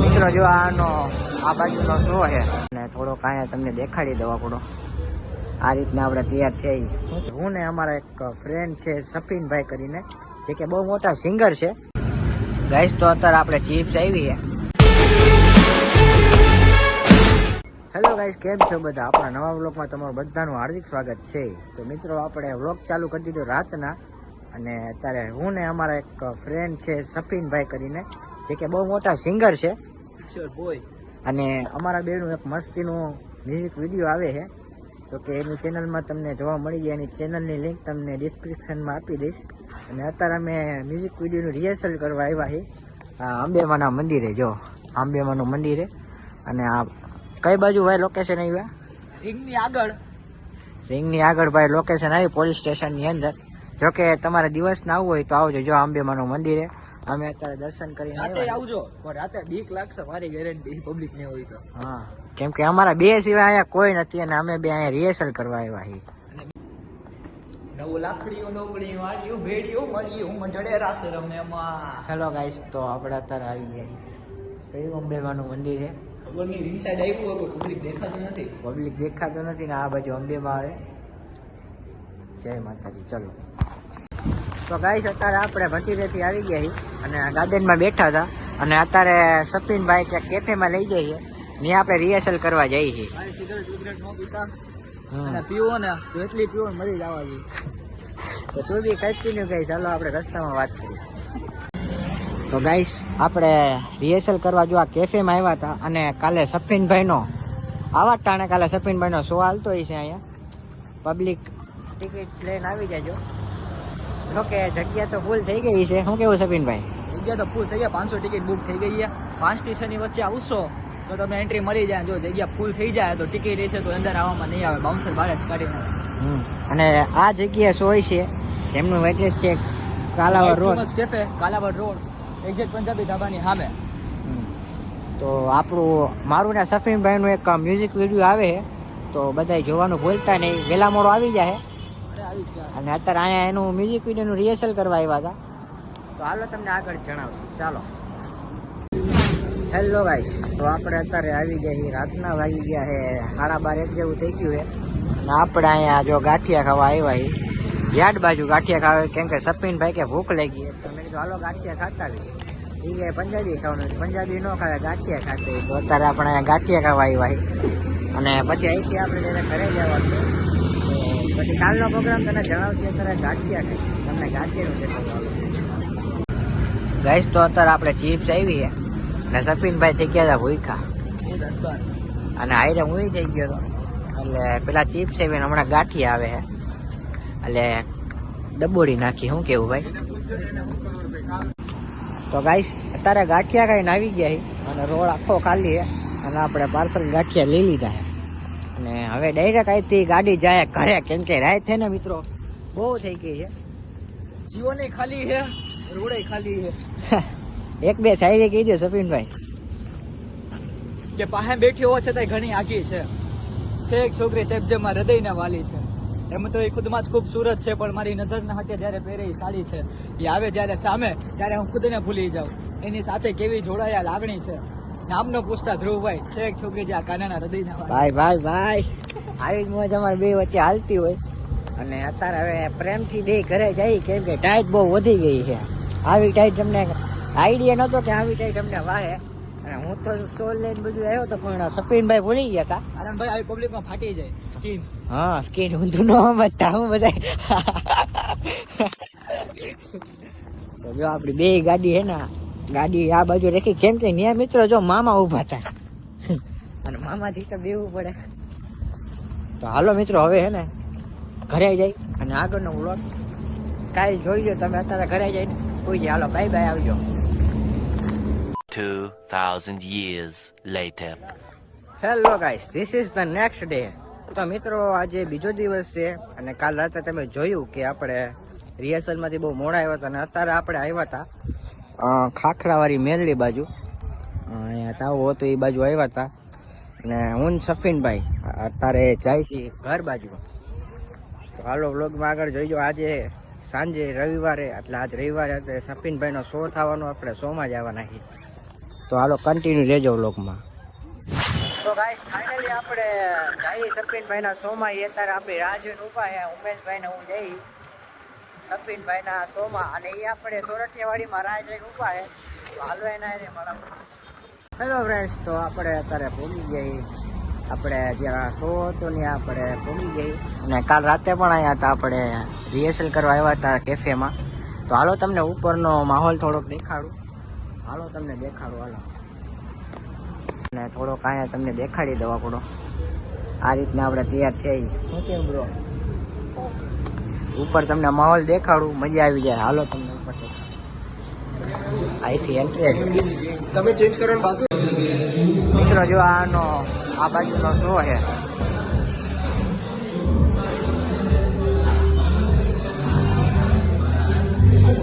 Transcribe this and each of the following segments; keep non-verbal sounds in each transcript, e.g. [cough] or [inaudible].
મિત્રો, જો આનો, આ બાજુનો શો છે. અને થોડો કાંઈ તમને દેખાડી દઉં આપણો આ રીતના આપણે તૈયાર થઈ હું ને અમારા એક ફ્રેન્ડ છે, સફીનભાઈ કરીને, જે કે બહુ મોટા સિંગર છે. ગાઈસ તો અત્યારે આપણે ચિપ્સ આવી છે હેલો ગાઈસ કેમ છો બધા? આપણા નવા વ્લોગમાં તમારું બધાનું હાર્દિક સ્વાગત છે. તો મિત્રો, આપણે વ્લોગ ચાલુ કરી દીધો રાતના. અને અત્યારે હું ને અમારા એક ફ્રેન્ડ છે, સફીનભાઈ કરીને, જે કે બહુ મોટા સિંગર છે. અને અમારા બેનું એક મસ્તીનું મ્યુઝિક વીડિયો આવે છે. તો કે એની ચેનલમાં તમને જોવા મળી જાય એની ચેનલની લિંક તમને ડિસ્ક્રિપ્શનમાં આપી દઈશ. અને અત્યારે અમે મ્યુઝિક વિડીયોનું રિહર્સલ કરવા આવ્યા છીએ. આ અંબેમાના મંદિરે જો આંબેમાનું મંદિરે. અને આ કઈ બાજુ ભાઈ લોકેશન આવ્યા? રિંગની આગળ. રિંગની આગળ ભાઈ લોકેશન આવી પોલીસ સ્ટેશનની અંદર. જો કે તમારે દિવસ ના આવવું હોય તો આવજો જો અંબેમાનું મંદિરે. અમે અત્યારે દર્શન કરીને રાતે આવજો. પણ રાતે બીક લાગશે મારી ગેરંટી પબ્લિક ને હોય તો. હા. કેમ કે અમારા બે સિવાય અહીંયા કોઈ નથી અને અમે બે અહીંયા રિહર્સલ કરવા આવ્યા છીએ. નવું લાકડીઓ નોકડી વાળીઓ ભેડીઓ મળીઓ મંડળે રાસે રમે હેલો ગાઈસ તો આપણે અત્યારે આવી ગયા કયું અંબેમાનું મંદિર છે? ખબરની રિંગ સાઈડ આવ્યું હોય પબ્લિક દેખાતું નથી. પબ્લિક દેખાતો નથી ને આ બાજુ અંબેમાં આવે. જય માતાજી ચલો. તો ગાઈસ અત્યારે આપણે ભટીરેથી આવી ગયા છીએ. અને ગાર્ડનમાં બેઠા હતા. અને અત્યારે સફીનભાઈ ક્યાંક કેફેમાં લઈ જઈએ ને આપણે રિહર્સલ કરવા જઈએ છીએ. સિગરેટ વિગરેટ નો પીતા? અને પીવો ને તો એટલી પીવો ને મરી જવા જોઈએ [laughs] તો તું બી કન્ટિન્યુ ગઈ ચાલો આપણે રસ્તામાં વાત કરીએ. તો ગાઈસ આપણે રિહર્સલ કરવા જો આ કેફેમાં આવ્યા હતા અને કાલે સફીનભાઈનો આવા જ ટાણે કાલે સફીનભાઈનો શો હાલતો હોય છે અહીંયા. પબ્લિક ટિકિટ લઈને આવી જાજો. જો કે જગ્યા તો ફૂલ થઈ ગઈ છે. શું કેવું સફીનભાઈ જગ્યા તો ફૂલ થઈ ગયા. પાંચસો ટિકિટ બુક થઈ ગઈ છે. પાંચથી ની વચ્ચે આવશો તો તમે એન્ટ્રી મળી જાય. જો જગ્યા ફૂલ થઈ જાય તો ટિકિટ રહેશે તો અંદર આવવામાં નહીં આવે. બાઉન્સર બહાર જ કાઢી નાખશે. અને આ જગ્યા શું હોય છે. જેમનું એડ્રેસ છે Kalawad road. Cafe Kalawad road. Exact Punjabi ધાબાની સામે. તો આપણું મારું ને સફીનભાઈનું એક મ્યુઝિક વીડિયો આવે છે. તો બધાય જોવાનું ભૂલતા નહીં. વેલા મોડો આવી જાય. અને અત્યારે અહીંયા એનું મ્યુઝિક વિડીયોનું રિહર્સલ કરવા આવ્યા હતા. તો હાલો તમને આગળ જણાવશું. ચાલો. હેલો ગાઈસ તો આપણે અત્યારે આવી ગયા છીએ. રાતના વાગી ગયા છે. સાડા બાર એક જેવું થઈ ગયું છે. અને આપણે અહીંયા જો ગાંઠિયા ખાવા આવ્યા છીએ. યાદ બાજુ ગાંઠિયા ખાવા કેમ કે સફીનભાઈ કે ભૂખ લાગી. તો મેં કીધું હાલો ગાંઠિયા ખાતા આવીએ. એ કે પંજાબી ખાવાનું પંજાબી ન ખાવે ગાંઠિયા ખાતે તો અત્યારે આપણે અહીંયા ગાંઠિયા ખાવા આવ્યા અને પછી અહીંથી આપણે ઘરે જવાનું પછી કાલનો પ્રોગ્રામ તને જણાવશે અત્યારે ગાંઠિયા ખાઈ તમને ગાંઠિયાનું દેખાડવાનું ગાઈસ તો અત્યારે આપણે ચિપ્સ આવી છે ને સફીનભાઈ થઈ ગયા હતા ભૂખા. અને હાઈરે હું થઈ ગયો હતો એટલે પેલા ચિપ્સ આવી ને હમણાં ગાંઠિયા આવે છે. એટલે ડબોડી નાખી. શું કેવું ભાઈ? તો ગાઈસ અત્યારે ગાંઠિયા ખાઈને આવી ગયા છે. અને રોડ આખો ખાલી છે. અને આપણે પાર્સલ ગાંઠિયા લઈ લીધા છે. અને હવે ડાયરેક્ટ અહીંથી ગાડી જાય ઘરે. કેમ કે રાત છે ને મિત્રો બહુ થઈ ગઈ છે. જીવોને ખાલી છે રોડે ખાલી છે. [laughs] એક બે સાઈડે કહી દે સફીનભાઈ કે પાસે બેઠી હોવા છતાંય ઘણી આગી છે. છે એક છોકરી સાહેબ જેમાં હૃદયના વાલી છે. એમ તો એ ખુદમાં જ ખૂબસૂરત છે પણ મારી નજરના હાટે જ્યારે પહેરે એ સાડી છે. એ આવે જ્યારે સામે ત્યારે હું ખુદને ભૂલી જાઉં. એની સાથે કેવી જોડાયા લાગણી છે. નામનો પૂછતા ધ્રુવભાઈ. છે છોકરી જે આ કાનાના હૃદયના ભાઈ ભાઈ ભાઈ. આવી જ મોજ અમારી બે વચ્ચે હાલતી હોય. અને અત્યારે હવે પ્રેમથી બે ઘરે જઈ કેમ કે ટાઈટ બહુ વધી ગઈ છે. આવી ટાઈટ તમને આઈડિયા નહોતો કે આવી ટાઈટ તમને વાહે. અને હું તો સ્ટોલ લઈને બધું આવ્યો તો પણ સપિનભાઈ ભૂલી ગયા હતા. આનંદભાઈ આવી પબ્લિકમાં ફાટી જાય. સ્કીન હા સ્કીન ઊંધું ન સમજતા હું બધા તો જો આપણી બે ગાડી હે ને ગાડી આ બાજુ રાખી. કેમ કે ન્યા મિત્રો જો મામા ઊભા હતા અને મામાથી તો બેવું પડે. તો હાલો મિત્રો હવે હે ને ઘરે જાય. અને આગળનો વ્લોગ કાંઈ જોઈ લો તમે અત્યારે ઘરે જઈને કોઈ હાલો બાય બાય આવજો. 2,000 years later. Hello guys this is the next day તો મિત્રો આજે બીજો દિવસ છે અને કાલ રાતે તમે જોયું કે આપણે રિહર્સલમાંથી બહુ મોડા આવ્યા હતા અને અત્યારે આપણે આવ્યા હતા. ખાખરાવાળી મેલડી બાજુ. અહીંયા તાવો હતો, એ બાજુ આવ્યા હતા અને હું સફીનભાઈ, અત્યારે જાય છે ઘર બાજુ તો હાલો વ્લોગમાં આગળ જોઈજો. આજે સાંજે રવિવારે, એટલે આજ રવિવારે એટલે સફીનભાઈનો શો થવાનો, આપણે શોમાં જ આવવાના છીએ. તો હાલો કન્ટિન્યુ રહેજો વ્લોગમાં. તો ગાઈસ ફાઇનલી આપણે જઈએ સફીનભાઈના શોમાં. એ અત્યારે આપણી રાહ જોઈને ઊભા છે. ઉમેશભાઈને હું જઈ. સપીનભાઈના શોમાં અને એ આપણે સોરઠિયાવાડીમાં રાહ જઈને ઊભા છે. તો હાલો એના એને મળો. હેલો ફ્રેન્ડ્સ તો આપણે અત્યારે ભૂલી ગઈ. આપણે જ્યાં શો હતો ત્યાં આપણે ભૂલી ગઈ. અને કાલ રાતે પણ અહીંયા હતા આપણે રિહર્સલ કરવા આવ્યા હતા કેફેમાં તો હાલો તમને ઉપરનો માહોલ થોડોક દેખાડું. હાલો તમને દેખાડું, હાલો. અને થોડોક અહીંયા તમને દેખાડી દઉં આપણો. આ રીતના આપણે તૈયાર થઈ. શું કેમ બ્રો ઉપર તમને માહોલ દેખાડું મજા આવી જાય. હાલો તમને ઉપર. અહીંથી એન્ટ્રી તમે ચેન્જ કરવાનું બાકી. મિત્રો જો આનો આ બાજુનો શો છે. આ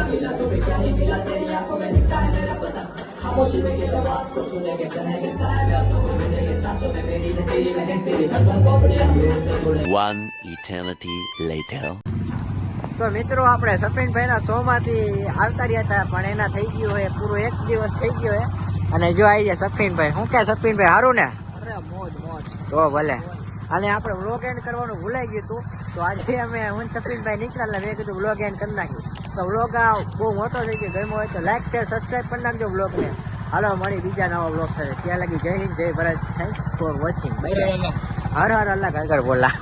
અમારા સુધીરભાઈ One eternity later. તો મિત્રો આપણે સપિનભાઈના શોમાંથી આવતા રહ્યા હતા પણ એના થઈ ગયું હોય પૂરો એક દિવસ થઈ ગયો હે અને જો આવી ગયા સપિનભાઈ શું કે સપિનભાઈ સારું ને? અરે મોજ મોજ. તો ભલે. અને આપણે વ્લોગ એન્ડ કરવાનું ભૂલાઈ ગયું હતું. તો આજે અમે હું સપિનભાઈ નીકળ્યા મેં કીધું વ્લોગ એન્ડ કરી નાખ્યું તો વ્લોગ આ બહુ મોટો થઈ ગયો ગમ્યો હોય તો લાઈક શેર સબસ્ક્રાઈબ પણ નાખજો વ્લોગને હાલો મળી બીજા નવા વ્લોગ સાથે. ત્યાં લગી જય હિન્દ જય ભારત. થેન્ક ફોર વોચિંગ હર હર અલ્લાહ ઘર ઘર બોલા.